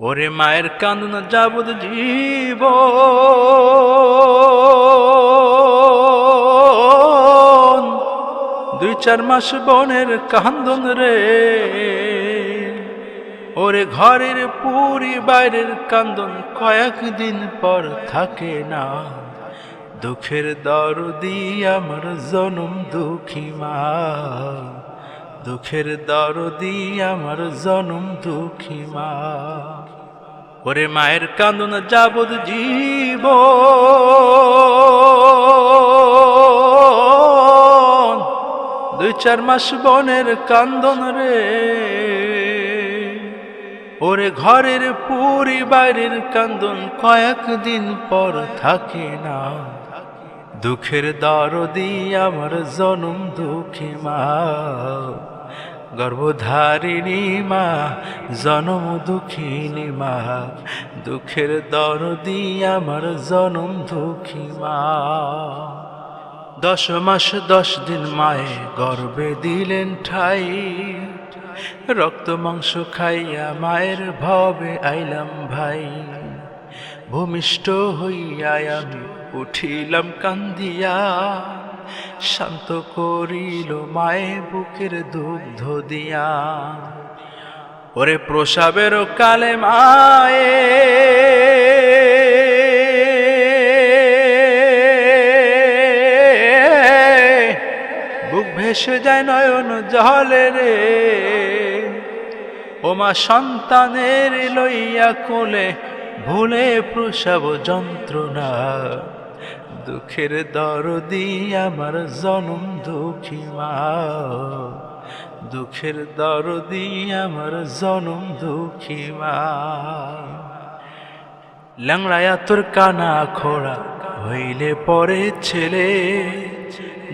ওরে মায়ের কান্দন যাবদ জীব। দুই চার মাস বনের কান্দন রে। ওরে ঘরের পুরি বাইরের কান্দন কয়েকদিন পর থাকে না। দুঃখের দরদি আমার জনম দুঃখী মা। দুঃখের দরদি আমার জনম দুঃখী মা। ওরে মায়ের কান্দন যাবদ জীব। দুই চার মাস বনের কান্দন রে। ওরে ঘরের পুরি বাইরের কান্দন কয়েকদিন পর থাকে না। দুঃখের দরদি আমার জনম দুঃখী মা। গর্ভধারিণী মা, জনম দুঃখিনী মা। দুঃখের দরদি আমার জনম দুঃখী মা। দশ মাস দশ দিন মায়ে গর্বে দিলেন ঠাই। রক্ত মাংস খাইয়া মায়ের ভবে আইলাম ভাই। ভূমিষ্ঠ হইয়া আমি উঠিলাম কান্দিয়া, শান্ত করিল মায়ে বুকের দুগ্ধ দিয়া। ওরে প্রসাবের কালে মায়ে, বুক ভেসে যায় নয়ন জলে রে। ওমা সন্তানের লইয়া কোলে ভুলে প্রসব যন্ত্রণা, দুঃখের দরদি আমার জনম দুঃখী মা। দুঃখের দরদি আমার জনম দুঃখী মা। ল্যাংড়ায়া তোর কানা খোড়া হইলে পরে ছেলে,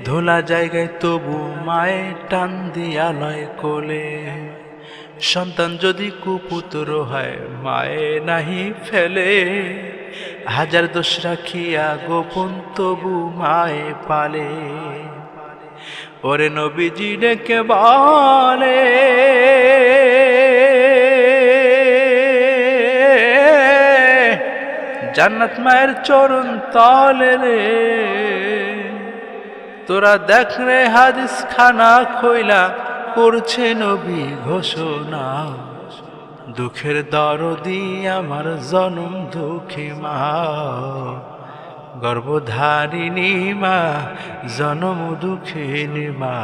ধোলা জায়গায় তবু মায়ের টান দিয়া লয় কোলে। সন্তান যদি কুপুত্র হয়, মায়ে নাহি ফেলে। হাজার দোষ রাখিয়া গোপন তবু মায়ে পালে। ওরে নবীজি ডেকে বলে, জান্নাত মায়ের চরণ তলে রে। তোরা দেখ রে হাদিস খানা খইলা করছে নবী ঘোষণা। দুঃখের দরদি আমার জনম দুঃখী মা। গর্ভধারিণী মা, জনম দুঃখিনী মা।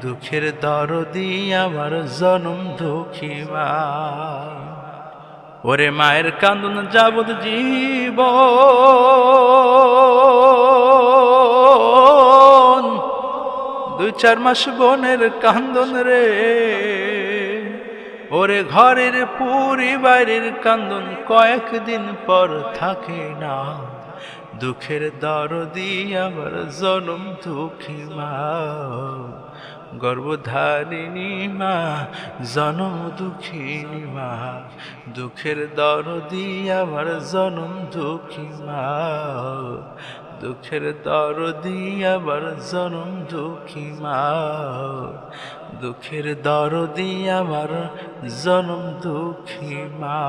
দুঃখের দরদি আমার জনম দুঃখী মা। ওরে মায়ের কান্দন যাবত জীব। চার মাস বনের কান্দন রে। ওরে ঘরের পুরি বাইরের কান্দন কয়েকদিন পর থাকে না। দুঃখের দরদি আমার জনম দুঃখী মা। গর্ভধারিণী মা, জনম দুঃখিনী মা। দুঃখের দরদি আমার জনম দুঃখী মা। দুঃখের দরদি আবার জনম দুঃখী মা। দুঃখের দর আমার জনম দুঃখী মা।